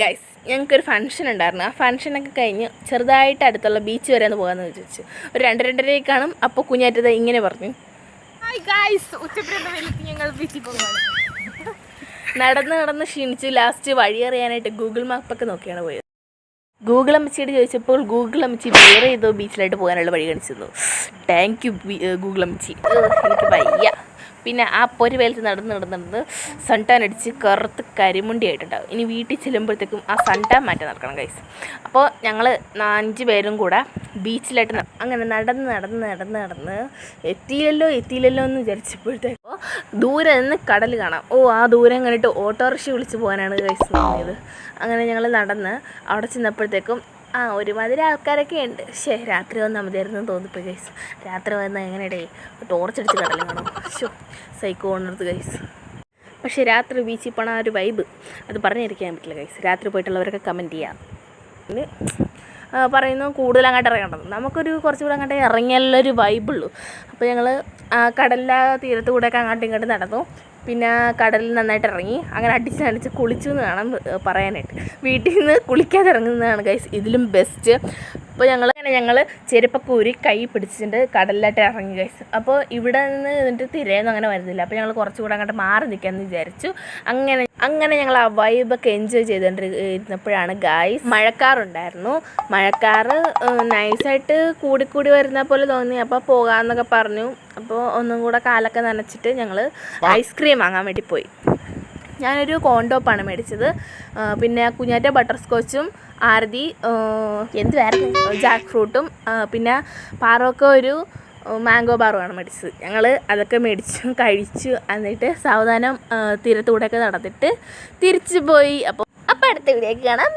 Guys ഞങ്ങൾക്കൊരു function ഉണ്ടായിരുന്നു. ആ ഫംഗ്ഷനൊക്കെ കഴിഞ്ഞ് ചെറുതായിട്ട് അടുത്തുള്ള ബീച്ച് വരെ ഒന്ന് പോകാമെന്ന് വിചാരിച്ചു. ഒരു രണ്ട് രണ്ടരയ്ക്ക് കാണും. അപ്പോൾ കുഞ്ഞാറ്റത് ഇങ്ങനെ പറഞ്ഞു. ഞങ്ങൾ ബീച്ചിൽ പോകുകയാണ് നടന്ന് നടന്ന് ക്ഷീണിച്ച് ലാസ്റ്റ് വഴി അറിയാനായിട്ട് ഗൂഗിൾ മാപ്പൊക്കെ നോക്കിയാണ് പോയത്. ഗൂഗിൾ അമ്മച്ചിയോട് ചോദിച്ചപ്പോൾ ഗൂഗിൾ അമ്മച്ചി വേറെ ഏതോ ബീച്ചിലായിട്ട് പോകാനുള്ള വഴി കാണിച്ചു തന്നു താങ്ക് യു ഗൂഗിൾ അമ്മച്ചി. എനിക്ക് വയ്യ. പിന്നെ ആ പൊരി വെയിലത്ത് നടന്ന് നടന്ന് നടന്ന് സൺടാൻ അടിച്ച് കറുത്ത് കരിമുണ്ടി ആയിട്ടുണ്ടാവും ഇനി വീട്ടിൽ ചെല്ലുമ്പോഴത്തേക്കും ആ സൺടാൻ മാറ്റാൻ നടക്കണം ഗൈസ് അപ്പോൾ ഞങ്ങൾ അഞ്ച് പേരും കൂടെ ബീച്ചിലായിട്ട് അങ്ങനെ നടന്ന് നടന്ന് നടന്ന് നടന്ന് എത്തിയില്ലല്ലോ എത്തിയില്ലല്ലോ എന്ന് വിചാരിച്ചപ്പോഴത്തേക്കോ ദൂരെ നിന്ന് കടൽ കാണാം. ഓ ആ ദൂരം കണ്ടിട്ട് ഓട്ടോറിക്ഷ വിളിച്ച് പോകാനാണ് ഗൈസ് തോന്നിയത്. അങ്ങനെ ഞങ്ങൾ നടന്ന് അവിടെ ചെന്നപ്പോഴത്തേക്കും ആ ഒരുമാതിരി ആൾക്കാരൊക്കെ ഉണ്ട്. പക്ഷേ രാത്രി വന്നാൽ മതിയായിരുന്നു എന്ന് തോന്നിപ്പോയി ഗൈസ് രാത്രി വന്നാൽ എങ്ങനെയടേ ടോർച്ചടിച്ച് കടൽ കാണും ഷോ സൈക്കോ ഓണർത്ത് ഗൈസ് പക്ഷെ രാത്രി ബീച്ചിൽ പോണ ആ ഒരു വൈബ് അത് പറഞ്ഞിരിക്കാൻ പറ്റില്ല ഗൈസ് രാത്രി പോയിട്ടുള്ളവരൊക്കെ കമന്റ് ചെയ്യാം. പറയുന്നു കൂടുതൽ അങ്ങോട്ട് ഇറങ്ങേണ്ടത്. നമുക്കൊരു കുറച്ചുകൂടെ അങ്ങോട്ട് ഇറങ്ങിയാലുള്ള ഒരു വൈബുള്ളൂ അപ്പോൾ ഞങ്ങൾ കടലിലെ തീരത്ത് കൂടെയൊക്കെ അങ്ങോട്ടും ഇങ്ങോട്ടും നടന്നു. പിന്നെ കടലിൽ നന്നായിട്ട് ഇറങ്ങി. അങ്ങനെ അടിച്ച് കുളിച്ചു എന്ന് വേണം പറയാനായിട്ട്. വീട്ടിൽ നിന്ന് കുളിക്കാതെ ഇറങ്ങുന്നതാണ് ഗൈസ് ഇതിലും ബെസ്റ്റ് അപ്പോൾ ഞങ്ങൾ അങ്ങനെ ഞങ്ങൾ ചെരുപ്പൊക്കെ ഊരി കൈ പിടിച്ചിട്ട് കടലിലായിട്ട് ഇറങ്ങി കഴിച്ചു അപ്പോൾ ഇവിടെ നിന്ന് എന്നിട്ട് തിരയൊന്നും അങ്ങനെ വരുന്നില്ല. അപ്പോൾ ഞങ്ങൾ കുറച്ചുകൂടെ അങ്ങോട്ട് മാറി നിൽക്കാമെന്ന് വിചാരിച്ചു. അങ്ങനെ അങ്ങനെ ഞങ്ങൾ ആ വൈബൊക്കെ എൻജോയ് ചെയ്തുകൊണ്ടിരുന്നപ്പോഴാണ് ഗായ്സ് മഴക്കാറുണ്ടായിരുന്നു മഴക്കാറ് നൈസായിട്ട് കൂടിക്കൂടി വരുന്ന പോലെ തോന്നി. അപ്പോൾ പോകാമെന്നൊക്കെ പറഞ്ഞു. അപ്പോൾ ഒന്നും കൂടെ കാലൊക്കെ നനച്ചിട്ട് ഞങ്ങൾ ഐസ്ക്രീം വാങ്ങാൻ വേണ്ടി പോയി. ഞാനൊരു കോണ്ടോപ്പാണ് മേടിച്ചത്. പിന്നെ കുഞ്ഞാറ്റ ബട്ടർ സ്കോച്ചും ആരതി എന്ത് എന്തുവായിരുന്നു ജാക്ക് ഫ്രൂട്ടും പിന്നെ പാറൊക്കെ ഒരു മാംഗോ ബാറുമാണ് മേടിച്ചത്. ഞങ്ങൾ അതൊക്കെ മേടിച്ചു കഴിച്ചു. എന്നിട്ട് സാവധാനം തീരത്തൂടെയൊക്കെ നടന്നിട്ട് തിരിച്ചു പോയി. അപ്പോൾ അപ്പോൾ അടുത്ത വീഡിയോക്ക് കാണാം.